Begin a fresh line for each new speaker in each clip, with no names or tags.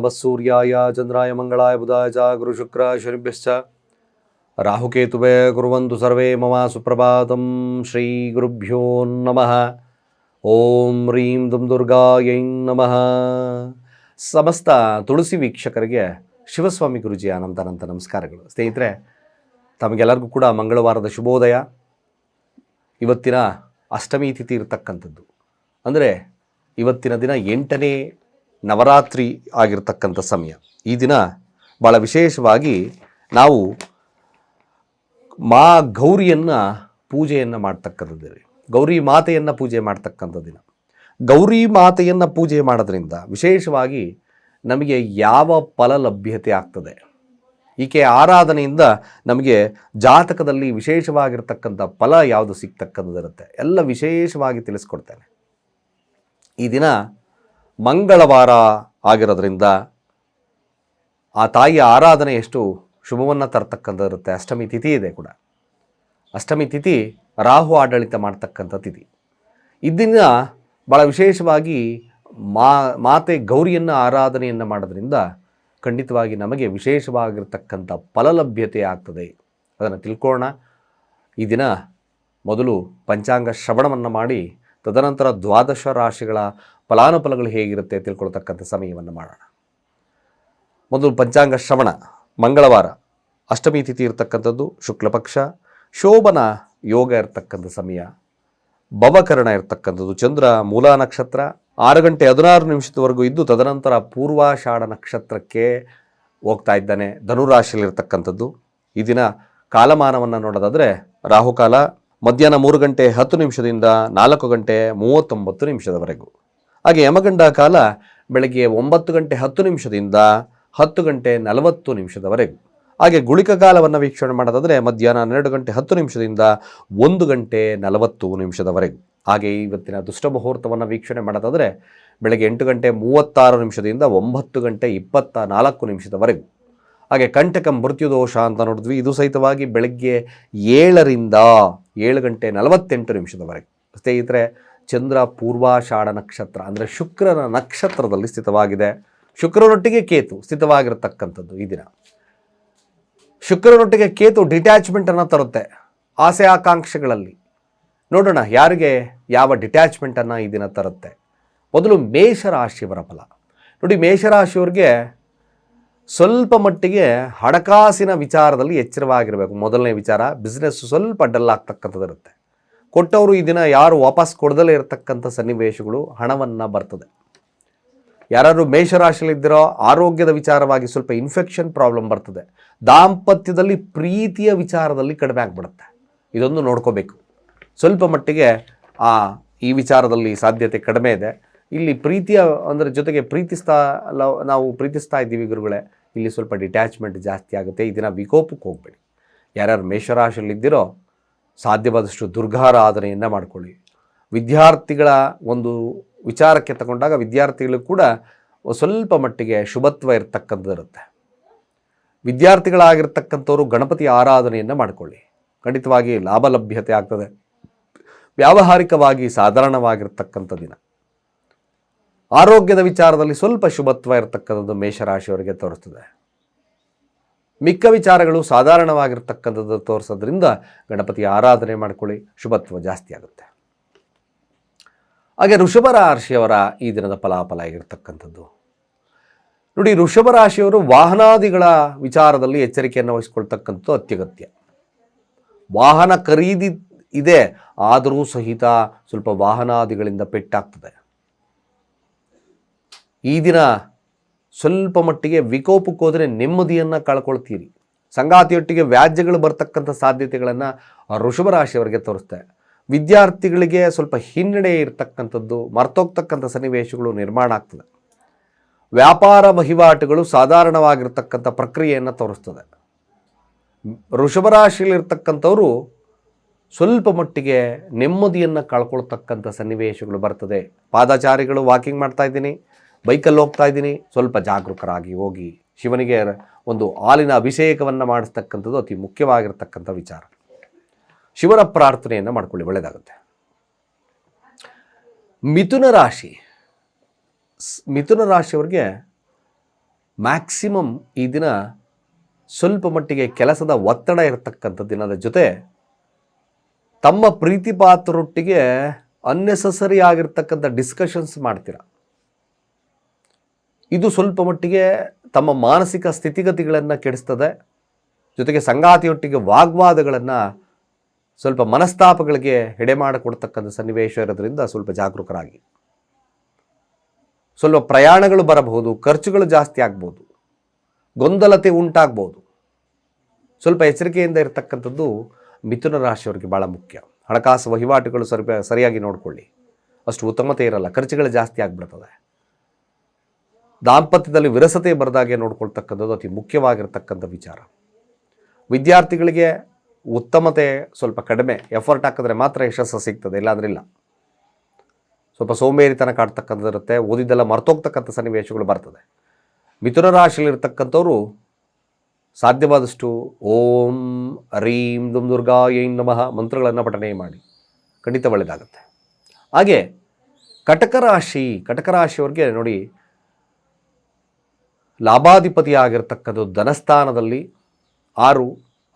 ನಮಃ ಸೂರ್ಯಾಯ ಚಂದ್ರಾಯ ಮಂಗಳಾಯ ಬುಧಾಯ ಚ ಗುರು ಶುಕ್ರ ಶನಿಭ್ಯಶ್ಚ ರಾಹುಕೇತುವೆ ಕುರುವಂತು ಸರ್ವೇ ಮಮ ಸುಪ್ರಭಾತಂ ಶ್ರೀ ಗುರುಭ್ಯೋ ನಮಃ ಓಂ ರೀಂ ದುಂ ದುರ್ಗಾಯೈ ನಮಃ ಸಮಸ್ತ ತುಳಸಿ ವೀಕ್ಷಕರಿಗೆ ಶಿವಸ್ವಾಮಿ ಗುರುಜಿಯ ಅನಂತನಂತ ನಮಸ್ಕಾರಗಳು. ಸ್ನೇಹಿತರೆ, ತಮಗೆಲ್ಲರಿಗೂ ಕೂಡ ಮಂಗಳವಾರದ ಶುಭೋದಯ. ಇವತ್ತಿನ ಅಷ್ಟಮಿ ತಿಥಿ ಇರತಕ್ಕಂಥದ್ದು. ಅಂದರೆ, ಇವತ್ತಿನ ದಿನ ಎಂಟನೇ ನವರಾತ್ರಿ ಆಗಿರ್ತಕ್ಕಂಥ ಸಮಯ. ಈ ದಿನ ಭಾಳ ವಿಶೇಷವಾಗಿ ನಾವು ಮಾ ಗೌರಿಯನ್ನು ಪೂಜೆಯನ್ನು ಮಾಡ್ತಕ್ಕಂಥದ್ದು. ಗೌರಿ ಮಾತೆಯನ್ನು ಪೂಜೆ ಮಾಡ್ತಕ್ಕಂಥ ದಿನ. ಗೌರಿ ಮಾತೆಯನ್ನು ಪೂಜೆ ಮಾಡೋದ್ರಿಂದ ವಿಶೇಷವಾಗಿ ನಮಗೆ ಯಾವ ಫಲ ಲಭ್ಯತೆ ಆಗ್ತದೆ? ಈಕೆ ಆರಾಧನೆಯಿಂದ ನಮಗೆ ಜಾತಕದಲ್ಲಿ ವಿಶೇಷವಾಗಿರ್ತಕ್ಕಂಥ ಫಲ ಯಾವುದು ಸಿಗ್ತಕ್ಕಂಥದ್ದಿರುತ್ತೆ ಎಲ್ಲ ವಿಶೇಷವಾಗಿ ತಿಳಿಸ್ಕೊಡ್ತೇನೆ. ಈ ದಿನ ಮಂಗಳವಾರ ಆಗಿರೋದ್ರಿಂದ ಆ ತಾಯಿಯ ಆರಾಧನೆ ಎಷ್ಟು ಶುಭವನ್ನು ಇರುತ್ತೆ. ಅಷ್ಟಮಿ ತಿಥಿ ಇದೆ ಕೂಡ. ಅಷ್ಟಮಿ ತಿಥಿ ರಾಹು ಆಡಳಿತ ಮಾಡ್ತಕ್ಕಂಥ ತಿಥಿ. ಇದನ್ನ ಭಾಳ ವಿಶೇಷವಾಗಿ ಮಾ, ಮಾತೆ ಗೌರಿಯನ್ನು ಆರಾಧನೆಯನ್ನು ಮಾಡೋದ್ರಿಂದ ಖಂಡಿತವಾಗಿ ನಮಗೆ ವಿಶೇಷವಾಗಿರ್ತಕ್ಕಂಥ ಫಲಲಭ್ಯತೆ ಆಗ್ತದೆ. ಅದನ್ನು ತಿಳ್ಕೊಳ್ಳೋಣ. ಈ ದಿನ ಮೊದಲು ಪಂಚಾಂಗ ಶ್ರವಣವನ್ನು ಮಾಡಿ, ತದನಂತರ ದ್ವಾದಶ ರಾಶಿಗಳ ಫಲಾನುಫಲಗಳು ಹೇಗಿರುತ್ತೆ ತಿಳ್ಕೊಳ್ತಕ್ಕಂಥ ಸಮಯವನ್ನು ಮಾಡೋಣ. ಮೊದಲು ಪಂಚಾಂಗ ಶ್ರವಣ, ಮಂಗಳವಾರ, ಅಷ್ಟಮಿ ತಿಥಿ ಇರತಕ್ಕಂಥದ್ದು, ಶುಕ್ಲಪಕ್ಷ, ಶೋಭನ ಯೋಗ ಇರತಕ್ಕಂಥ ಸಮಯ, ಭವಕರಣ ಇರತಕ್ಕಂಥದ್ದು, ಚಂದ್ರ, ಮೂಲ ನಕ್ಷತ್ರ, ಆರು ಗಂಟೆ ಹದಿನಾರು ನಿಮಿಷದವರೆಗೂ ಇದ್ದು ತದನಂತರ ಪೂರ್ವಾಷಾಢ ನಕ್ಷತ್ರಕ್ಕೆ ಹೋಗ್ತಾ ಇದ್ದಾನೆ ಧನುರಾಶಿಯಲ್ಲಿರ್ತಕ್ಕಂಥದ್ದು ಈ ದಿನ ಕಾಲಮಾನವನ್ನು ನೋಡೋದಾದರೆ ರಾಹುಕಾಲ ಮಧ್ಯಾಹ್ನ ಮೂರು ಗಂಟೆ ಹತ್ತು ನಿಮಿಷದಿಂದ ನಾಲ್ಕು ಗಂಟೆ ಮೂವತ್ತೊಂಬತ್ತು ನಿಮಿಷದವರೆಗೂ. ಹಾಗೆ ಯಮಗಂಡ ಕಾಲ ಬೆಳಗ್ಗೆ ಒಂಬತ್ತು ಗಂಟೆ ಹತ್ತು ನಿಮಿಷದಿಂದ ಹತ್ತು ಗಂಟೆ ನಲವತ್ತು ನಿಮಿಷದವರೆಗೂ. ಹಾಗೆ ಗುಳಿಕ ಕಾಲವನ್ನು ವೀಕ್ಷಣೆ ಮಾಡೋದಾದರೆ ಮಧ್ಯಾಹ್ನ ಹನ್ನೆರಡು ಗಂಟೆ ಹತ್ತು ನಿಮಿಷದಿಂದ ಒಂದು ಗಂಟೆ ನಲವತ್ತು ನಿಮಿಷದವರೆಗೂ. ಹಾಗೆ ಇವತ್ತಿನ ದುಷ್ಟ ಮುಹೂರ್ತವನ್ನು ವೀಕ್ಷಣೆ ಮಾಡೋದಾದರೆ ಬೆಳಗ್ಗೆ ಎಂಟು ಗಂಟೆ ಮೂವತ್ತಾರು ನಿಮಿಷದಿಂದ ಒಂಬತ್ತು ಗಂಟೆ ಇಪ್ಪತ್ತ ನಾಲ್ಕು ನಿಮಿಷದವರೆಗೂ. ಹಾಗೆ ಕಂಟಕ ಮೃತ್ಯುದೋಷ ಅಂತ ನೋಡಿದ್ವಿ. ಇದು ಸಹಿತವಾಗಿ ಬೆಳಗ್ಗೆ ಏಳರಿಂದ ಏಳು ಗಂಟೆ ನಲವತ್ತೆಂಟು ನಿಮಿಷದವರೆಗೆ. ಸ್ನೇಹಿತರೆ ಚಂದ್ರ ಪೂರ್ವಾಷಾಢ ನಕ್ಷತ್ರ, ಅಂದರೆ ಶುಕ್ರನ ನಕ್ಷತ್ರದಲ್ಲಿ ಸ್ಥಿತವಾಗಿದೆ. ಶುಕ್ರನೊಟ್ಟಿಗೆ ಕೇತು ಸ್ಥಿತವಾಗಿರತಕ್ಕಂಥದ್ದು ಈ ದಿನ. ಶುಕ್ರನೊಟ್ಟಿಗೆ ಕೇತು ಡಿಟ್ಯಾಚ್ಮೆಂಟನ್ನು ತರುತ್ತೆ ಆಸೆ ಆಕಾಂಕ್ಷೆಗಳಲ್ಲಿ. ನೋಡೋಣ ಯಾರಿಗೆ ಯಾವ ಡಿಟ್ಯಾಚ್ಮೆಂಟನ್ನು ಈ ದಿನ ತರುತ್ತೆ. ಮೊದಲು ಮೇಷರಾಶಿಯವರ ಫಲ. ನೋಡಿ ಮೇಷರಾಶಿಯವ್ರಿಗೆ ಸ್ವಲ್ಪ ಮಟ್ಟಿಗೆ ಹಣಕಾಸಿನ ವಿಚಾರದಲ್ಲಿ ಎಚ್ಚರವಾಗಿರಬೇಕು. ಮೊದಲನೇ ವಿಚಾರ ಬಿಸ್ನೆಸ್ ಸ್ವಲ್ಪ ಡಲ್ ಆಗ್ತಕ್ಕಂಥದ್ದು ಇರುತ್ತೆ ಕೊಟ್ಟವರು ಈ ದಿನ ಯಾರು ವಾಪಸ್ ಕೊಡದಲ್ಲೇ ಇರತಕ್ಕಂಥ ಸನ್ನಿವೇಶಗಳು ಹಣವನ್ನು ಬರ್ತದೆ. ಯಾರು ಮೇಷರಾಶಿಯಲ್ಲಿದ್ದಿರೋ ಆರೋಗ್ಯದ ವಿಚಾರವಾಗಿ ಸ್ವಲ್ಪ ಇನ್ಫೆಕ್ಷನ್ ಪ್ರಾಬ್ಲಮ್ ಬರ್ತದೆ. ದಾಂಪತ್ಯದಲ್ಲಿ ಪ್ರೀತಿಯ ವಿಚಾರದಲ್ಲಿ ಕಡಿಮೆ ಆಗಿಬಿಡುತ್ತೆ. ಇದೊಂದು ನೋಡ್ಕೋಬೇಕು. ಸ್ವಲ್ಪ ಮಟ್ಟಿಗೆ ಆ, ಈ ವಿಚಾರದಲ್ಲಿ ಸಾಧ್ಯತೆ ಕಡಿಮೆ ಇದೆ. ಇಲ್ಲಿ ಪ್ರೀತಿಯ, ಅಂದರೆ ಜೊತೆಗೆ ಪ್ರೀತಿಸ್ತಾ ನಾವು ಪ್ರೀತಿಸ್ತಾ ಇದ್ದೀವಿ ಗುರುಗಳೇ, ಇಲ್ಲಿ ಸ್ವಲ್ಪ ಡಿಟ್ಯಾಚ್ಮೆಂಟ್ ಜಾಸ್ತಿ ಆಗುತ್ತೆ. ಈ ದಿನ ವಿಕೋಪಕ್ಕೆ ಹೋಗಬೇಡಿ. ಯಾರ್ಯಾರು ಮೇಷರಾಶಿಯಲ್ಲಿದ್ದೀರೋ ಸಾಧ್ಯವಾದಷ್ಟು ದುರ್ಗಾರಾಧನೆಯನ್ನು ಮಾಡ್ಕೊಳ್ಳಿ. ವಿದ್ಯಾರ್ಥಿಗಳ ಒಂದು ವಿಚಾರಕ್ಕೆ ತಗೊಂಡಾಗ ವಿದ್ಯಾರ್ಥಿಗಳು ಕೂಡ ಸ್ವಲ್ಪ ಮಟ್ಟಿಗೆ ಶುಭತ್ವ ಇರತಕ್ಕಂಥದ್ದು ಇರುತ್ತೆ. ವಿದ್ಯಾರ್ಥಿಗಳಾಗಿರ್ತಕ್ಕಂಥವ್ರು ಗಣಪತಿ ಆರಾಧನೆಯನ್ನು ಮಾಡಿಕೊಳ್ಳಿ. ಖಂಡಿತವಾಗಿ ಲಾಭ ಲಭ್ಯತೆ ಆಗ್ತದೆ. ವ್ಯಾವಹಾರಿಕವಾಗಿ ಸಾಧಾರಣವಾಗಿರ್ತಕ್ಕಂಥ ದಿನ. ಆರೋಗ್ಯದ ವಿಚಾರದಲ್ಲಿ ಸ್ವಲ್ಪ ಶುಭತ್ವ ಇರತಕ್ಕಂಥದ್ದು ಮೇಷರಾಶಿಯವರಿಗೆ ತೋರಿಸ್ತದೆ. ಮಿಕ್ಕ ವಿಚಾರಗಳು ಸಾಧಾರಣವಾಗಿರ್ತಕ್ಕಂಥದ್ದು ತೋರಿಸೋದ್ರಿಂದ ಗಣಪತಿ ಆರಾಧನೆ ಮಾಡ್ಕೊಳ್ಳಿ. ಶುಭತ್ವ ಜಾಸ್ತಿ ಆಗುತ್ತೆ. ಹಾಗೆ ಋಷಭ ರಾಶಿಯವರ ಈ ದಿನದ ಫಲಾಫಲ ಆಗಿರ್ತಕ್ಕಂಥದ್ದು. ನೋಡಿ ಋಷಭ ರಾಶಿಯವರು ವಾಹನಾದಿಗಳ ವಿಚಾರದಲ್ಲಿ ಎಚ್ಚರಿಕೆಯನ್ನು ವಹಿಸ್ಕೊಳ್ತಕ್ಕಂಥದ್ದು ಅತ್ಯಗತ್ಯ. ವಾಹನ ಖರೀದಿ ಇದೆ, ಆದರೂ ಸಹಿತ ಸ್ವಲ್ಪ ವಾಹನಾದಿಗಳಿಂದ ಪೆಟ್ಟಾಗ್ತದೆ. ಈ ದಿನ ಸ್ವಲ್ಪ ಮಟ್ಟಿಗೆ ವಿಕೋಪಕ್ಕೆ ಹೋದರೆ ನೆಮ್ಮದಿಯನ್ನು ಕಳ್ಕೊಳ್ತೀರಿ. ಸಂಗಾತಿಯೊಟ್ಟಿಗೆ ವ್ಯಾಜ್ಯಗಳು ಬರ್ತಕ್ಕಂಥ ಸಾಧ್ಯತೆಗಳನ್ನು ವೃಷಭ ರಾಶಿಯವರಿಗೆ ತೋರಿಸ್ತೆ ವಿದ್ಯಾರ್ಥಿಗಳಿಗೆ ಸ್ವಲ್ಪ ಹಿನ್ನಡೆ ಇರತಕ್ಕಂಥದ್ದು, ಮರ್ತೋಗ್ತಕ್ಕಂಥ ಸನ್ನಿವೇಶಗಳು ನಿರ್ಮಾಣ ಆಗ್ತದೆ. ವ್ಯಾಪಾರ ವಹಿವಾಟುಗಳು ಸಾಧಾರಣವಾಗಿರ್ತಕ್ಕಂಥ ಪ್ರಕ್ರಿಯೆಯನ್ನು ತೋರಿಸ್ತದೆ. ಋಷಭ ರಾಶಿಯಲ್ಲಿರ್ತಕ್ಕಂಥವರು ಸ್ವಲ್ಪ ಮಟ್ಟಿಗೆ ನೆಮ್ಮದಿಯನ್ನು ಕಳ್ಕೊಳ್ತಕ್ಕಂಥ ಸನ್ನಿವೇಶಗಳು ಬರ್ತದೆ. ಪಾದಚಾರಿಗಳು ವಾಕಿಂಗ್ ಮಾಡ್ತಾ ಇದ್ದೀನಿ. ಬೈಕಲ್ಲಿ ಹೋಗ್ತಾ ಇದ್ದೀನಿ. ಸ್ವಲ್ಪ ಜಾಗರೂಕರಾಗಿ ಹೋಗಿ ಶಿವನಿಗೆ ಒಂದು ಹಾಲಿನ ಅಭಿಷೇಕವನ್ನು ಮಾಡಿಸ್ತಕ್ಕಂಥದ್ದು ಅತಿ ಮುಖ್ಯವಾಗಿರ್ತಕ್ಕಂಥ ವಿಚಾರ. ಶಿವನ ಪ್ರಾರ್ಥನೆಯನ್ನು ಮಾಡ್ಕೊಳ್ಳಿ ಒಳ್ಳೆಯದಾಗುತ್ತೆ ಮಿಥುನ ರಾಶಿ. ಮಿಥುನ ರಾಶಿಯವರಿಗೆ ಮ್ಯಾಕ್ಸಿಮಮ್ ಈ ದಿನ ಸ್ವಲ್ಪ ಮಟ್ಟಿಗೆ ಕೆಲಸದ ಒತ್ತಡ ಇರತಕ್ಕಂಥ ದಿನದ ಜೊತೆ ತಮ್ಮ ಪ್ರೀತಿ ಪಾತ್ರರೊಟ್ಟಿಗೆ ಅನ್ನೆಸಸರಿ ಆಗಿರ್ತಕ್ಕಂಥ ಡಿಸ್ಕಷನ್ಸ್ ಮಾಡ್ತೀರ? ಇದು ಸ್ವಲ್ಪ ಮಟ್ಟಿಗೆ ತಮ್ಮ ಮಾನಸಿಕ ಸ್ಥಿತಿಗತಿಗಳನ್ನು ಕೆಡಿಸ್ತದೆ. ಜೊತೆಗೆ ಸಂಗಾತಿಯೊಟ್ಟಿಗೆ ವಾಗ್ವಾದಗಳನ್ನು ಸ್ವಲ್ಪ ಮನಸ್ತಾಪಗಳಿಗೆ ಎಡೆ ಮಾಡಿಕೊಡ್ತಕ್ಕಂಥ ಸನ್ನಿವೇಶ ಇರೋದ್ರಿಂದ ಸ್ವಲ್ಪ ಜಾಗರೂಕರಾಗಿ. ಸ್ವಲ್ಪ ಪ್ರಯಾಣಗಳು ಬರಬಹುದು, ಖರ್ಚುಗಳು ಜಾಸ್ತಿ ಆಗ್ಬೋದು, ಗೊಂದಲತೆ ಉಂಟಾಗ್ಬೋದು. ಸ್ವಲ್ಪ ಎಚ್ಚರಿಕೆಯಿಂದ ಇರತಕ್ಕಂಥದ್ದು ಮಿಥುನ ರಾಶಿಯವರಿಗೆ ಭಾಳ ಮುಖ್ಯ. ಹಣಕಾಸು ವಹಿವಾಟುಗಳು ಸರಿ ಸರಿಯಾಗಿ ನೋಡಿಕೊಳ್ಳಿ. ಅಷ್ಟು ಉತ್ತಮತೆ ಇರಲ್ಲ, ಖರ್ಚುಗಳು ಜಾಸ್ತಿ ಆಗಿಬಿಡ್ತದೆ. ದಾಂಪತ್ಯದಲ್ಲಿ ವಿರಸತೆ ಬರದಾಗೆ ನೋಡ್ಕೊಳ್ತಕ್ಕಂಥದ್ದು ಅತಿ ಮುಖ್ಯವಾಗಿರ್ತಕ್ಕಂಥ ವಿಚಾರ. ವಿದ್ಯಾರ್ಥಿಗಳಿಗೆ ಉತ್ತಮತೆ ಸ್ವಲ್ಪ ಕಡಿಮೆ. ಎಫರ್ಟ್ ಹಾಕಿದ್ರೆ ಮಾತ್ರ ಯಶಸ್ಸು ಸಿಗ್ತದೆ ಇಲ್ಲಾಂದ್ರೆ ಇಲ್ಲ ಸ್ವಲ್ಪ ಸೋಂಬೇರಿತನ ಕಾಡ್ತಕ್ಕಂಥದ್ದು ಇರುತ್ತೆ, ಓದಿದ್ದೆಲ್ಲ ಮರ್ತೋಗ್ತಕ್ಕಂಥ ಸನ್ನಿವೇಶಗಳು ಬರ್ತದೆ. ಮಿಥುನ ರಾಶಿಯಲ್ಲಿರ್ತಕ್ಕಂಥವ್ರು ಸಾಧ್ಯವಾದಷ್ಟು ಓಂ ರೀಂ ದುಮ್ ದುರ್ಗಾ ಏಂ ನಮಃ ಮಂತ್ರಗಳನ್ನು ಪಠನೆ ಮಾಡಿ ಖಂಡಿತ ಒಳ್ಳೆಯದಾಗುತ್ತೆ ಹಾಗೆ ಕಟಕ ರಾಶಿ, ಕಟಕ ನೋಡಿ ಲಾಭಾಧಿಪತಿ ಆಗಿರ್ತಕ್ಕಂಥದ್ದು ಧನಸ್ಥಾನದಲ್ಲಿ ಆರು,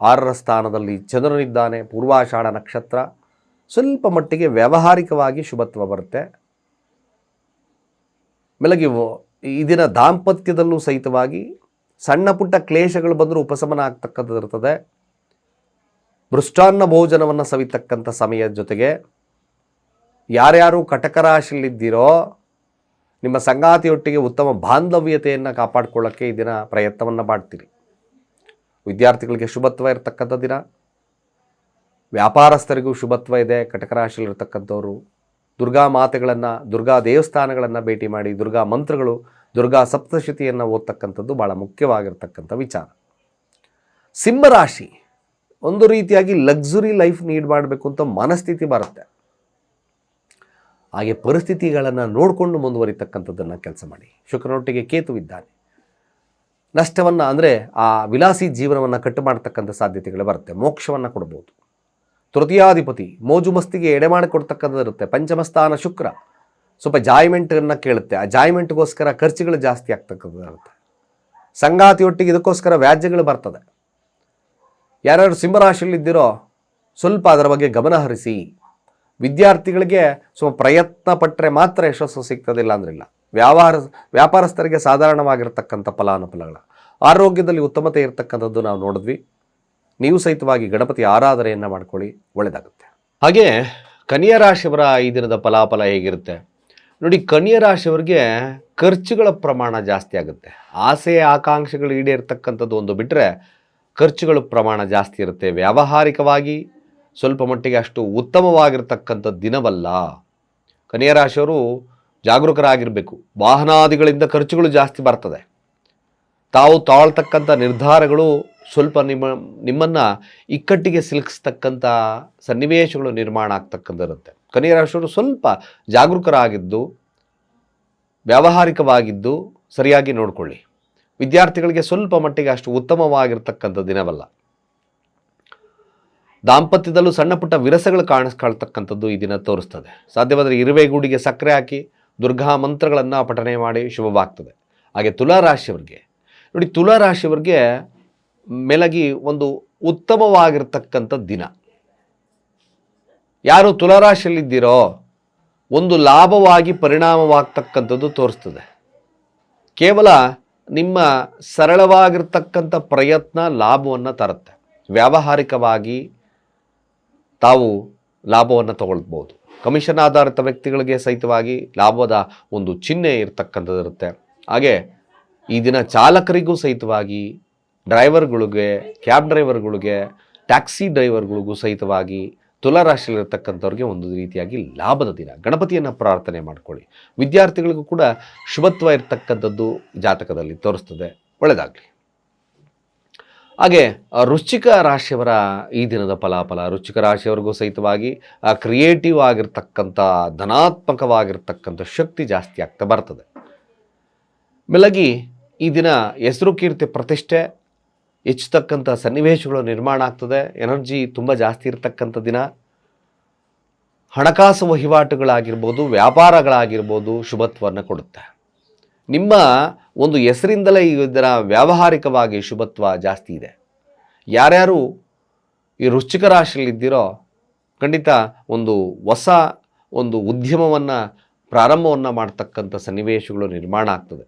ಆರರ ಸ್ಥಾನದಲ್ಲಿ ಚಂದ್ರನಿದ್ದಾನೆ, ಪೂರ್ವಾಷಾಢ ನಕ್ಷತ್ರ. ಸ್ವಲ್ಪ ಮಟ್ಟಿಗೆ ವ್ಯಾವಹಾರಿಕವಾಗಿ ಶುಭತ್ವ ಬರುತ್ತೆ. ಬೆಳಗ್ಗೆ ಈ ದಿನ ದಾಂಪತ್ಯದಲ್ಲೂ ಸಹಿತವಾಗಿ ಸಣ್ಣ ಪುಟ್ಟ ಕ್ಲೇಶಗಳು ಬಂದರೂ ಉಪಶಮನ ಆಗ್ತಕ್ಕಂಥದ್ದು ಇರ್ತದೆ. ಮೃಷ್ಟಾನ್ನ ಭೋಜನವನ್ನು ಸವಿತಕ್ಕಂಥ ಸಮಯದ ಜೊತೆಗೆ ಯಾರ್ಯಾರು ಕಟಕ ರಾಶಿಯಲ್ಲಿದ್ದೀರೋ ನಿಮ್ಮ ಸಂಗಾತಿಯೊಟ್ಟಿಗೆ ಉತ್ತಮ ಬಾಂಧವ್ಯತೆಯನ್ನು ಕಾಪಾಡಿಕೊಳ್ಳೋಕ್ಕೆ ಈ ದಿನ ಪ್ರಯತ್ನವನ್ನು ಮಾಡ್ತೀರಿ. ವಿದ್ಯಾರ್ಥಿಗಳಿಗೆ ಶುಭತ್ವ ಇರತಕ್ಕಂಥ ದಿನ. ವ್ಯಾಪಾರಸ್ಥರಿಗೂ ಶುಭತ್ವ ಇದೆ. ಕಟಕ ರಾಶಿಯಲ್ಲಿರ್ತಕ್ಕಂಥವ್ರು ದುರ್ಗಾ ಮಾತೆಗಳನ್ನು, ದುರ್ಗಾ ದೇವಸ್ಥಾನಗಳನ್ನು ಭೇಟಿ ಮಾಡಿ, ದುರ್ಗಾ ಮಂತ್ರಗಳು, ದುರ್ಗಾ ಸಪ್ತಶತಿಯನ್ನು ಓದ್ತಕ್ಕಂಥದ್ದು ಭಾಳ ಮುಖ್ಯವಾಗಿರ್ತಕ್ಕಂಥ ವಿಚಾರ. ಸಿಂಹರಾಶಿ ಒಂದು ರೀತಿಯಾಗಿ ಲಕ್ಸುರಿ ಲೈಫ್ ನೀಡ್ ಮಾಡಬೇಕು ಅಂತ ಮನಸ್ಥಿತಿ ಬರುತ್ತೆ. ಹಾಗೆ ಪರಿಸ್ಥಿತಿಗಳನ್ನು ನೋಡಿಕೊಂಡು ಮುಂದುವರಿತಕ್ಕಂಥದ್ದನ್ನು ಕೆಲಸ ಮಾಡಿ. ಶುಕ್ರನೊಟ್ಟಿಗೆ ಕೇತು ಇದ್ದಾನೆ. ನಷ್ಟವನ್ನು ಅಂದರೆ ಆ ವಿಲಾಸಿ ಜೀವನವನ್ನು ಕಟ್ಟು ಮಾಡತಕ್ಕಂಥ ಸಾಧ್ಯತೆಗಳು ಬರುತ್ತೆ. ಮೋಕ್ಷವನ್ನು ಕೊಡ್ಬೋದು. ತೃತೀಯಾಧಿಪತಿ ಮೋಜು ಮಸ್ತಿಗೆ ಎಡೆ ಮಾಡಿಕೊಡ್ತಕ್ಕಂಥದ್ದು ಇರುತ್ತೆ. ಪಂಚಮಸ್ಥಾನ ಶುಕ್ರ ಸ್ವಲ್ಪ ಜಾಯ್ಮೆಂಟನ್ನು ಕೇಳುತ್ತೆ. ಆ ಜಾಯ್ಮೆಂಟ್ಗೋಸ್ಕರ ಖರ್ಚುಗಳು ಜಾಸ್ತಿ ಆಗ್ತಕ್ಕಂಥದ್ದು ಇರುತ್ತೆ. ಸಂಗಾತಿಯೊಟ್ಟಿಗೆ ಇದಕ್ಕೋಸ್ಕರ ವ್ಯಾಜ್ಯಗಳು ಬರ್ತದೆ. ಯಾರ್ಯಾರು ಸಿಂಹರಾಶಿಯಲ್ಲಿದ್ದೀರೋ ಸ್ವಲ್ಪ ಅದರ ಬಗ್ಗೆ ಗಮನ ಹರಿಸಿ. ವಿದ್ಯಾರ್ಥಿಗಳಿಗೆ ಸೊ ಪ್ರಯತ್ನ ಪಟ್ಟರೆ ಮಾತ್ರ ಯಶಸ್ಸು ಸಿಗ್ತದಿಲ್ಲ ಅಂದ್ರಿಲ್ಲ. ವ್ಯಾಪಾರ ವ್ಯಾಪಾರಸ್ಥರಿಗೆ ಸಾಧಾರಣವಾಗಿರ್ತಕ್ಕಂಥ ಫಲಾನುಫಲಗಳ. ಆರೋಗ್ಯದಲ್ಲಿ ಉತ್ತಮತೆ ಇರತಕ್ಕಂಥದ್ದು ನಾವು ನೋಡಿದ್ವಿ. ನೀವು ಸಹಿತವಾಗಿ ಗಣಪತಿ ಆರಾಧನೆಯನ್ನು ಮಾಡ್ಕೊಳ್ಳಿ ಒಳ್ಳೆಯದಾಗುತ್ತೆ ಹಾಗೆ ಕನ್ಯಾ ರಾಶಿಯವರ ಈ ದಿನದ ಫಲಾಫಲ ಹೇಗಿರುತ್ತೆ? ನೋಡಿ, ಕನ್ಯಾ ರಾಶಿಯವರಿಗೆ ಖರ್ಚುಗಳ ಪ್ರಮಾಣ ಜಾಸ್ತಿ ಆಗುತ್ತೆ. ಆಸೆ ಆಕಾಂಕ್ಷೆಗಳು ಈಡೇರ್ತಕ್ಕಂಥದ್ದು ಒಂದು ಬಿಟ್ಟರೆ ಖರ್ಚುಗಳ ಪ್ರಮಾಣ ಜಾಸ್ತಿ ಇರುತ್ತೆ. ವ್ಯಾವಹಾರಿಕವಾಗಿ ಸ್ವಲ್ಪ ಮಟ್ಟಿಗೆ ಅಷ್ಟು ಉತ್ತಮವಾಗಿರ್ತಕ್ಕಂಥ ದಿನವಲ್ಲ. ಕನ್ಯಾ ರಾಶಿಯವರು ಜಾಗರೂಕರಾಗಿರಬೇಕು. ವಾಹನಾದಿಗಳಿಂದ ಖರ್ಚುಗಳು ಜಾಸ್ತಿ ಬರ್ತದೆ. ತಾವು ತಾಳ್ತಕ್ಕಂಥ ನಿರ್ಧಾರಗಳು ಸ್ವಲ್ಪ ನಿಮ್ಮ, ನಿಮ್ಮನ್ನು ಇಕ್ಕಟ್ಟಿಗೆ ಸಿಲುಕಿಸ್ತಕ್ಕಂಥ ಸನ್ನಿವೇಶಗಳು ನಿರ್ಮಾಣ ಆಗ್ತಕ್ಕಂಥಿರುತ್ತೆ ಕನ್ಯಾ ರಾಶಿಯವರು ಸ್ವಲ್ಪ ಜಾಗರೂಕರಾಗಿದ್ದು, ವ್ಯಾವಹಾರಿಕವಾಗಿದ್ದು ಸರಿಯಾಗಿ ನೋಡಿಕೊಳ್ಳಿ. ವಿದ್ಯಾರ್ಥಿಗಳಿಗೆ ಸ್ವಲ್ಪ ಮಟ್ಟಿಗೆ ಅಷ್ಟು ಉತ್ತಮವಾಗಿರ್ತಕ್ಕಂಥ ದಿನವಲ್ಲ. ದಾಂಪತ್ಯದಲ್ಲೂ ಸಣ್ಣ ಪುಟ್ಟ ವಿರಸಗಳು ಕಾಣಿಸ್ಕೊಳ್ತಕ್ಕಂಥದ್ದು ಈ ದಿನ ತೋರಿಸ್ತದೆ. ಸಾಧ್ಯವಾದರೆ ಇರುವೆ ಗೂಡಿಗೆ ಸಕ್ಕರೆ ಹಾಕಿ ದುರ್ಗಾ ಮಂತ್ರಗಳನ್ನು ಪಠನೆ ಮಾಡಿ ಶುಭವಾಗ್ತದೆ. ಹಾಗೆ ತುಲಾ ರಾಶಿಯವರಿಗೆ ನೋಡಿ ತುಲಾ ರಾಶಿಯವರಿಗೆ ಮೆಲಗಿ ಒಂದು ಉತ್ತಮವಾಗಿರ್ತಕ್ಕಂಥ ದಿನ. ಯಾರು ತುಲಾರಾಶಿಯಲ್ಲಿದ್ದೀರೋ ಒಂದು ಲಾಭವಾಗಿ ಪರಿಣಾಮವಾಗ್ತಕ್ಕಂಥದ್ದು ತೋರಿಸ್ತದೆ. ಕೇವಲ ನಿಮ್ಮ ಸರಳವಾಗಿರ್ತಕ್ಕಂಥ ಪ್ರಯತ್ನ ಲಾಭವನ್ನು ತರುತ್ತೆ. ವ್ಯಾವಹಾರಿಕವಾಗಿ ತಾವು ಲಾಭವನ್ನು ತಗೊಳ್ಬೋದು. ಕಮಿಷನ್ ಆಧಾರಿತ ವ್ಯಕ್ತಿಗಳಿಗೆ ಸಹಿತವಾಗಿ ಲಾಭದ ಒಂದು ಚಿಹ್ನೆ ಇರತಕ್ಕಂಥದ್ದಿರುತ್ತೆ ಹಾಗೆ ಈ ದಿನ ಚಾಲಕರಿಗೂ ಸಹಿತವಾಗಿ ಡ್ರೈವರ್ಗಳಿಗೆ, ಕ್ಯಾಬ್ ಡ್ರೈವರ್ಗಳಿಗೆ, ಟ್ಯಾಕ್ಸಿ ಡ್ರೈವರ್ಗಳಿಗೂ ಸಹಿತವಾಗಿ ತುಲಾರಾಶಿಯಲ್ಲಿರ್ತಕ್ಕಂಥವ್ರಿಗೆ ಒಂದು ರೀತಿಯಾಗಿ ಲಾಭದ ದಿನ. ಗಣಪತಿಯನ್ನು ಪ್ರಾರ್ಥನೆ ಮಾಡ್ಕೊಳ್ಳಿ. ವಿದ್ಯಾರ್ಥಿಗಳಿಗೂ ಕೂಡ ಶುಭತ್ವ ಇರತಕ್ಕಂಥದ್ದು ಜಾತಕದಲ್ಲಿ ತೋರಿಸ್ತದೆ. ಒಳ್ಳೆಯದಾಗಲಿ ಹಾಗೆ ರುಚಿಕ ರಾಶಿಯವರ ಈ ದಿನದ ಫಲಾಫಲ ರುಚಿಕ ರಾಶಿಯವರಿಗೂ ಸಹಿತವಾಗಿ ಕ್ರಿಯೇಟಿವ್ ಆಗಿರ್ತಕ್ಕಂಥ, ಧನಾತ್ಮಕವಾಗಿರ್ತಕ್ಕಂಥ ಶಕ್ತಿ ಜಾಸ್ತಿ ಆಗ್ತಾ ಬರ್ತದೆ. ಮೆಲಗಿ, ಈ ದಿನ ಹೆಸರು ಕೀರ್ತಿ ಪ್ರತಿಷ್ಠೆ ಹೆಚ್ಚತಕ್ಕಂಥ ಸನ್ನಿವೇಶಗಳು ನಿರ್ಮಾಣ ಆಗ್ತದೆ, ಎನರ್ಜಿ ತುಂಬ ಜಾಸ್ತಿ ಇರತಕ್ಕಂಥ ದಿನ. ಹಣಕಾಸು ವಹಿವಾಟುಗಳಾಗಿರ್ಬೋದು, ವ್ಯಾಪಾರಗಳಾಗಿರ್ಬೋದು ಶುಭತ್ವವನ್ನು ಕೊಡುತ್ತೆ. ನಿಮ್ಮ ಒಂದು ಹೆಸರಿಂದಲೇ ಇದರ ವ್ಯಾವಹಾರಿಕವಾಗಿ ಶುಭತ್ವ ಜಾಸ್ತಿ ಇದೆ. ಯಾರ್ಯಾರು ಈ ವೃಶ್ಚಿಕ ರಾಶಿಯಲ್ಲಿದ್ದೀರೋ ಖಂಡಿತ ಒಂದು ಹೊಸ ಒಂದು ಉದ್ಯಮವನ್ನು, ಪ್ರಾರಂಭವನ್ನು ಮಾಡ್ತಕ್ಕಂಥ ಸನ್ನಿವೇಶಗಳು ನಿರ್ಮಾಣ ಆಗ್ತದೆ.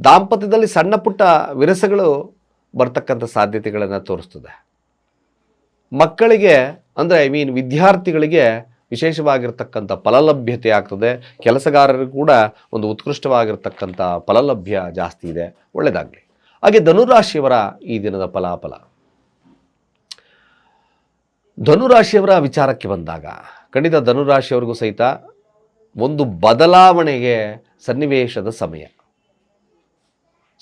ದಾಂಪತ್ಯದಲ್ಲಿ ಸಣ್ಣ ಪುಟ್ಟ ವಿರಸಗಳು ಬರ್ತಕ್ಕಂಥ ಸಾಧ್ಯತೆಗಳನ್ನು ತೋರಿಸ್ತದೆ. ಮಕ್ಕಳಿಗೆ ಅಂದರೆ ಐ ಮೀನ್ ವಿದ್ಯಾರ್ಥಿಗಳಿಗೆ ವಿಶೇಷವಾಗಿರ್ತಕ್ಕಂಥ ಫಲಲಭ್ಯತೆ ಆಗ್ತದೆ. ಕೆಲಸಗಾರರು ಕೂಡ ಒಂದು ಉತ್ಕೃಷ್ಟವಾಗಿರ್ತಕ್ಕಂಥ ಫಲಲಭ್ಯ ಜಾಸ್ತಿ ಇದೆ. ಒಳ್ಳೆಯದಾಗಲಿ ಹಾಗೆ ಧನುರಾಶಿಯವರ ಈ ದಿನದ ಫಲಾಫಲ. ಧನುರಾಶಿಯವರ ವಿಚಾರಕ್ಕೆ ಬಂದಾಗ, ಖಂಡಿತ ಧನುರಾಶಿಯವರಿಗೂ ಸಹಿತ ಒಂದು ಬದಲಾವಣೆಗೆ ಸನ್ನಿವೇಶದ ಸಮಯ.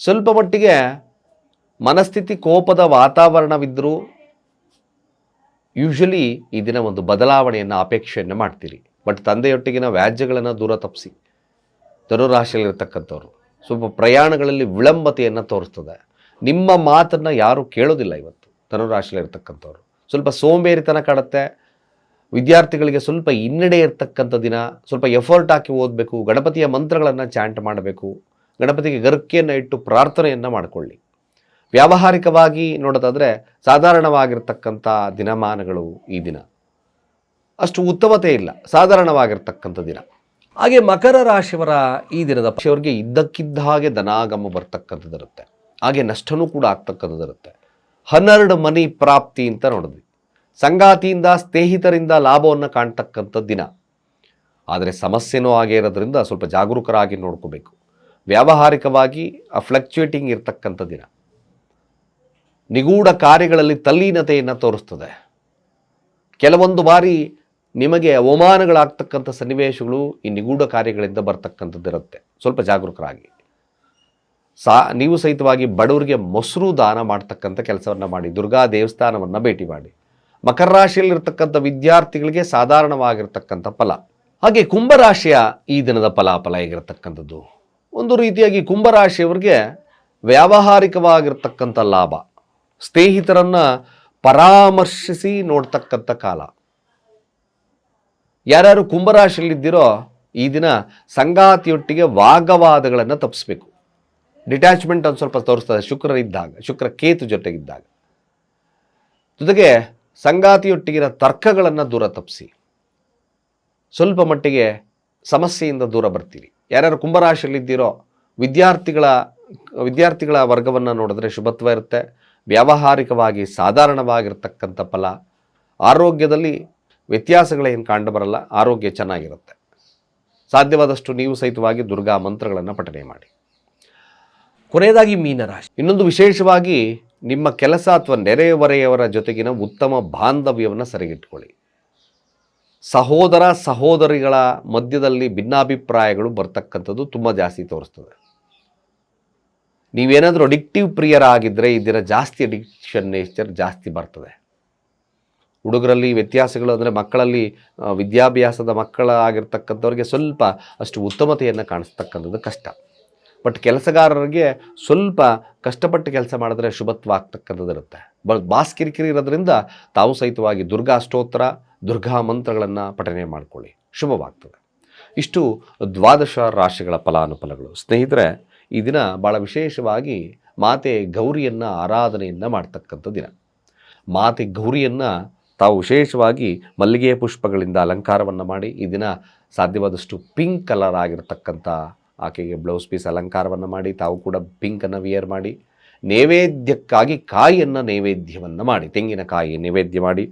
ಸ್ವಲ್ಪ ಮಟ್ಟಿಗೆ ಮನಸ್ಥಿತಿ ಕೋಪದ ವಾತಾವರಣವಿದ್ದರೂ ಯೂಶಲಿ ಈ ದಿನ ಒಂದು ಬದಲಾವಣೆಯನ್ನು ಅಪೇಕ್ಷೆಯನ್ನು ಮಾಡ್ತೀರಿ. ಬಟ್ ತಂದೆಯೊಟ್ಟಿಗಿನ ವ್ಯಾಜ್ಯಗಳನ್ನು ದೂರ ತಪ್ಪಿಸಿ ಧನುರಾಶಿಯಲ್ಲಿರ್ತಕ್ಕಂಥವ್ರು. ಸ್ವಲ್ಪ ಪ್ರಯಾಣಗಳಲ್ಲಿ ವಿಳಂಬತೆಯನ್ನು ತೋರಿಸ್ತದೆ. ನಿಮ್ಮ ಮಾತನ್ನು ಯಾರೂ ಕೇಳೋದಿಲ್ಲ ಇವತ್ತು ಧನುರಾಶಿಯಲ್ಲಿರ್ತಕ್ಕಂಥವ್ರು. ಸ್ವಲ್ಪ ಸೋಂಬೇರಿತನ ಕಾಡುತ್ತೆ ವಿದ್ಯಾರ್ಥಿಗಳಿಗೆ ಸ್ವಲ್ಪ ಹಿನ್ನಡೆ ಇರ್ತಕ್ಕಂಥ ದಿನ. ಸ್ವಲ್ಪ ಎಫರ್ಟ್ ಹಾಕಿ ಓದಬೇಕು. ಗಣಪತಿಯ ಮಂತ್ರಗಳನ್ನು ಚಾಂಟ್ ಮಾಡಬೇಕು. ಗಣಪತಿಗೆ ಗರ್ಕೆಯನ್ನು ಇಟ್ಟು ಪ್ರಾರ್ಥನೆಯನ್ನು ಮಾಡಿಕೊಳ್ಳಿ. ವ್ಯಾವಹಾರಿಕವಾಗಿ ನೋಡೋದಾದರೆ ಸಾಧಾರಣವಾಗಿರ್ತಕ್ಕಂಥ ದಿನಮಾನಗಳು ಈ ದಿನ. ಅಷ್ಟು ಉತ್ತಮತೆ ಇಲ್ಲ, ಸಾಧಾರಣವಾಗಿರ್ತಕ್ಕಂಥ ದಿನ. ಹಾಗೆ ಮಕರ ರಾಶಿಯವರ ಈ ದಿನದ ಪಕ್ಷಿಯವರಿಗೆ ಇದ್ದಕ್ಕಿದ್ದ ಹಾಗೆ ಧನಾಗಮ ಬರ್ತಕ್ಕಂಥದ್ದಿರುತ್ತೆ ಹಾಗೆ ನಷ್ಟನೂ ಕೂಡ ಆಗ್ತಕ್ಕಂಥದ್ದಿರುತ್ತೆ ಹನ್ನೆರಡು ಮನಿ ಪ್ರಾಪ್ತಿ ಅಂತ ನೋಡಿದ್ವಿ. ಸಂಗಾತಿಯಿಂದ, ಸ್ನೇಹಿತರಿಂದ ಲಾಭವನ್ನು ಕಾಣ್ತಕ್ಕಂಥ ದಿನ. ಆದರೆ ಸಮಸ್ಯೆನೂ ಆಗೇ ಇರೋದ್ರಿಂದ ಸ್ವಲ್ಪ ಜಾಗರೂಕರಾಗಿ ನೋಡ್ಕೋಬೇಕು. ವ್ಯಾವಹಾರಿಕವಾಗಿ ಫ್ಲಕ್ಚುಯೇಟಿಂಗ್ ಇರ್ತಕ್ಕಂಥ ದಿನ. ನಿಗೂಢ ಕಾರ್ಯಗಳಲ್ಲಿ ತಲ್ಲೀನತೆಯನ್ನು ತೋರಿಸ್ತದೆ. ಕೆಲವೊಂದು ಬಾರಿ ನಿಮಗೆ ಅವಮಾನಗಳಾಗ್ತಕ್ಕಂಥ ಸನ್ನಿವೇಶಗಳು ಈ ನಿಗೂಢ ಕಾರ್ಯಗಳಿಂದ ಬರ್ತಕ್ಕಂಥದ್ದಿರುತ್ತೆ. ಸ್ವಲ್ಪ ಜಾಗರೂಕರಾಗಿ. ಸಾ, ನೀವು ಸಹಿತವಾಗಿ ಬಡವರಿಗೆ ಮೊಸರು ದಾನ ಮಾಡ್ತಕ್ಕಂಥ ಕೆಲಸವನ್ನು ಮಾಡಿ, ದುರ್ಗಾ ದೇವಸ್ಥಾನವನ್ನು ಭೇಟಿ ಮಾಡಿ. ಮಕರ ರಾಶಿಯಲ್ಲಿರ್ತಕ್ಕಂಥ ವಿದ್ಯಾರ್ಥಿಗಳಿಗೆ ಸಾಧಾರಣವಾಗಿರ್ತಕ್ಕಂಥ ಫಲ. ಹಾಗೆ ಕುಂಭರಾಶಿಯ ಈ ದಿನದ ಫಲಾಫಲ ಹೇಗಿರತಕ್ಕಂಥದ್ದು? ಒಂದು ರೀತಿಯಾಗಿ ಕುಂಭರಾಶಿಯವರಿಗೆ ವ್ಯಾವಹಾರಿಕವಾಗಿರ್ತಕ್ಕಂಥ ಲಾಭ. ಸ್ನೇಹಿತರನ್ನು ಪರಾಮರ್ಶಿಸಿ ನೋಡ್ತಕ್ಕಂಥ ಕಾಲ. ಯಾರ್ಯಾರು ಕುಂಭರಾಶಿಯಲ್ಲಿದ್ದೀರೋ ಈ ದಿನ ಸಂಗಾತಿಯೊಟ್ಟಿಗೆ ವಾಗವಾದಗಳನ್ನು ತಪ್ಪಿಸ್ಬೇಕು. ಡಿಟ್ಯಾಚ್ಮೆಂಟ್ ಒಂದು ಸ್ವಲ್ಪ ತೋರಿಸ್ತದೆ ಶುಕ್ರ ಇದ್ದಾಗ, ಶುಕ್ರ ಕೇತು ಜೊತೆಗಿದ್ದಾಗ. ಜೊತೆಗೆ ಸಂಗಾತಿಯೊಟ್ಟಿಗಿನ ತರ್ಕಗಳನ್ನು ದೂರ ತಪ್ಪಿಸಿ. ಸ್ವಲ್ಪ ಮಟ್ಟಿಗೆ ಸಮಸ್ಯೆಯಿಂದ ದೂರ ಬರ್ತೀರಿ. ಯಾರ್ಯಾರು ಕುಂಭರಾಶಿಯಲ್ಲಿದ್ದೀರೋ ವಿದ್ಯಾರ್ಥಿಗಳ ವಿದ್ಯಾರ್ಥಿಗಳ ವರ್ಗವನ್ನು ನೋಡಿದ್ರೆ ಶುಭತ್ವ ಇರುತ್ತೆ. ವ್ಯಾವಹಾರಿಕವಾಗಿ ಸಾಧಾರಣವಾಗಿರ್ತಕ್ಕಂಥ ಫಲ, ಆರೋಗ್ಯದಲ್ಲಿ ವ್ಯತ್ಯಾಸಗಳೇನು ಕಂಡು ಬರಲ್ಲ ಆರೋಗ್ಯ ಚೆನ್ನಾಗಿರುತ್ತೆ. ಸಾಧ್ಯವಾದಷ್ಟು ನೀವು ಸಹಿತವಾಗಿ ದುರ್ಗಾ ಮಂತ್ರಗಳನ್ನು ಪಠನೆ ಮಾಡಿ.
ಕೊನೆಯದಾಗಿ ಮೀನರಾಶಿ.
ಇನ್ನೊಂದು ವಿಶೇಷವಾಗಿ ನಿಮ್ಮ ಕೆಲಸ ಅಥವಾ ನೆರೆಹೊರೆಯವರ ಜೊತೆಗಿನ ಉತ್ತಮ ಬಾಂಧವ್ಯವನ್ನು ಸರಿಗಿಟ್ಕೊಳ್ಳಿ. ಸಹೋದರ ಸಹೋದರಿಗಳ ಮಧ್ಯದಲ್ಲಿ ಭಿನ್ನಾಭಿಪ್ರಾಯಗಳು ಬರ್ತಕ್ಕಂಥದ್ದು ತುಂಬ ಜಾಸ್ತಿ ತೋರಿಸ್ತದೆ. ನೀವೇನಾದರೂ ಅಡಿಕ್ಟಿವ್ ಪ್ರಿಯರಾಗಿದ್ದರೆ ಈ ದಿನ ಜಾಸ್ತಿ ಅಡಿಕ್ಷನ್ ನೇಚರ್ ಜಾಸ್ತಿ ಬರ್ತದೆ. ಹುಡುಗರಲ್ಲಿ ವ್ಯತ್ಯಾಸಗಳು ಅಂದರೆ ಮಕ್ಕಳಲ್ಲಿ ವಿದ್ಯಾಭ್ಯಾಸದ ಮಕ್ಕಳ ಆಗಿರ್ತಕ್ಕಂಥವ್ರಿಗೆ ಸ್ವಲ್ಪ ಅಷ್ಟು ಉತ್ತಮತೆಯನ್ನು ಕಾಣಿಸ್ತಕ್ಕಂಥದ್ದು ಕಷ್ಟ. ಬಟ್ ಕೆಲಸಗಾರರಿಗೆ ಸ್ವಲ್ಪ ಕಷ್ಟಪಟ್ಟು ಕೆಲಸ ಮಾಡಿದ್ರೆ ಶುಭತ್ವ ಆಗ್ತಕ್ಕಂಥದ್ದು ಇರುತ್ತೆ. ಬ, ಬಾಸ್ ಕಿರಿಕಿರಿ ಇರೋದ್ರಿಂದ ತಾವು ಸಹಿತವಾಗಿ ದುರ್ಗಾ ಸ್ತೋತ್ರ, ದುರ್ಗಾ ಮಂತ್ರಗಳನ್ನು ಪಠನೆ ಮಾಡಿಕೊಳ್ಳಿ. ಶುಭವಾಗ್ತದೆ. ಇಷ್ಟು ದ್ವಾದಶ ರಾಶಿಗಳ ಫಲಾನುಫಲಗಳು. ಸ್ನೇಹಿತರೆ ಈ ದಿನ ಭಾಳ ವಿಶೇಷವಾಗಿ ಮಾತೆ ಗೌರಿಯನ್ನು ಆರಾಧನೆಯನ್ನು ಮಾಡ್ತಕ್ಕಂಥ ದಿನ. ಮಾತೆ ಗೌರಿಯನ್ನು ತಾವು ವಿಶೇಷವಾಗಿ ಮಲ್ಲಿಗೆ ಪುಷ್ಪಗಳಿಂದ ಅಲಂಕಾರವನ್ನು ಮಾಡಿ ಈ ದಿನ ಸಾಧ್ಯವಾದಷ್ಟು ಪಿಂಕ್ ಕಲರ್ ಆಗಿರತಕ್ಕಂಥ ಆಕೆಗೆ ಬ್ಲೌಸ್ ಪೀಸ್ ಅಲಂಕಾರವನ್ನು ಮಾಡಿ, ತಾವು ಕೂಡ ಪಿಂಕನ್ನು ವಿಯರ್ ಮಾಡಿ, ನೈವೇದ್ಯಕ್ಕಾಗಿ ಕಾಯಿಯನ್ನು ನೈವೇದ್ಯವನ್ನು ಮಾಡಿ ತೆಂಗಿನಕಾಯಿ ನೈವೇದ್ಯ ಮಾಡಿ,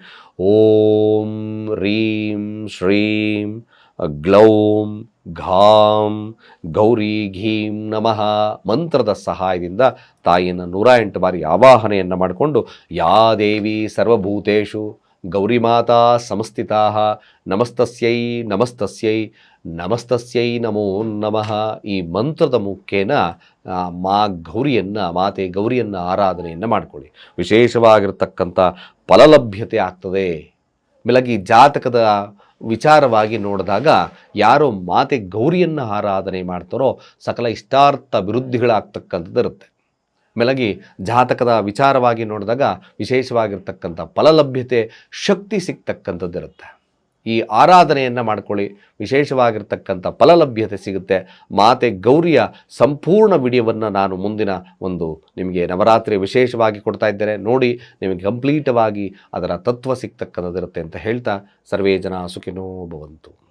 ಓಂ, ರೀಂ, ಶ್ರೀಂ ಗ್ಲೌಂ ಘಾಂ ಗೌರಿ ಘೀಂ ನಮಃ ಮಂತ್ರದ ಸಹಾಯದಿಂದ ತಾಯಿಯನ್ನು ನೂರ ಎಂಟು ಬಾರಿ ಆವಾಹನೆಯನ್ನು ಮಾಡಿಕೊಂಡು, ಯಾ ದೇವಿ ಸರ್ಭೂತೆಷು ಗೌರಿ ಮಾತಾ ಸಂಸ್ಥಿತಾ ನಮಸ್ತಸ್ಯೈ ನಮಸ್ತಸ್ಯೈ ನಮಸ್ತಸ್ಯೈ ನಮೋ ನಮಃ ಈ ಮಂತ್ರದ ಮುಖೇನ ಮಾ ಗೌರಿಯನ್ನು, ಮಾತೆ ಗೌರಿಯನ್ನು ಆರಾಧನೆಯನ್ನು ಮಾಡಿಕೊಳ್ಳಿ. ವಿಶೇಷವಾಗಿರ್ತಕ್ಕಂಥ ಫಲಲಭ್ಯತೆ ಆಗ್ತದೆ. ಮೇಲಾಗಿ ಜಾತಕದ ವಿಚಾರವಾಗಿ ನೋಡಿದಾಗ ಯಾರು ಮಾತೆ ಗೌರಿಯನ್ನು ಆರಾಧನೆ ಮಾಡ್ತಾರೋ ಸಕಲ ಇಷ್ಟಾರ್ಥ ವಿರುದ್ಧಿಗಳಾಗ್ತಕ್ಕಂಥದ್ದು ಇರುತ್ತೆ. ಮೇಲಾಗಿ ಜಾತಕದ ವಿಚಾರವಾಗಿ ನೋಡಿದಾಗ ವಿಶೇಷವಾಗಿರ್ತಕ್ಕಂಥ ಫಲಲಭ್ಯತೆ, ಶಕ್ತಿ ಸಿಗ್ತಕ್ಕಂಥದ್ದು ಇರುತ್ತೆ. ಈ ಆರಾಧನೆಯನ್ನು ಮಾಡ್ಕೊಳ್ಳಿ. ವಿಶೇಷವಾಗಿರ್ತಕ್ಕಂಥ ಫಲಲಭ್ಯತೆ ಸಿಗುತ್ತೆ. ಮಾತೆ ಗೌರಿಯ ಸಂಪೂರ್ಣ ವಿಡಿಯೋವನ್ನು ನಾನು ಮುಂದಿನ ಒಂದು ನಿಮಗೆ ನವರಾತ್ರಿ ವಿಶೇಷವಾಗಿ ಕೊಡ್ತಾ ಇದ್ದೇನೆ. ನೋಡಿ, ನಿಮಗೆ ಕಂಪ್ಲೀಟವಾಗಿ ಅದರ ತತ್ವ ಸಿಗ್ತಕ್ಕಂಥದ್ದಿರುತ್ತೆ ಅಂತ ಹೇಳ್ತಾ ಸರ್ವೇ ಜನ ಸುಖಿನೋ ಭವಂತು.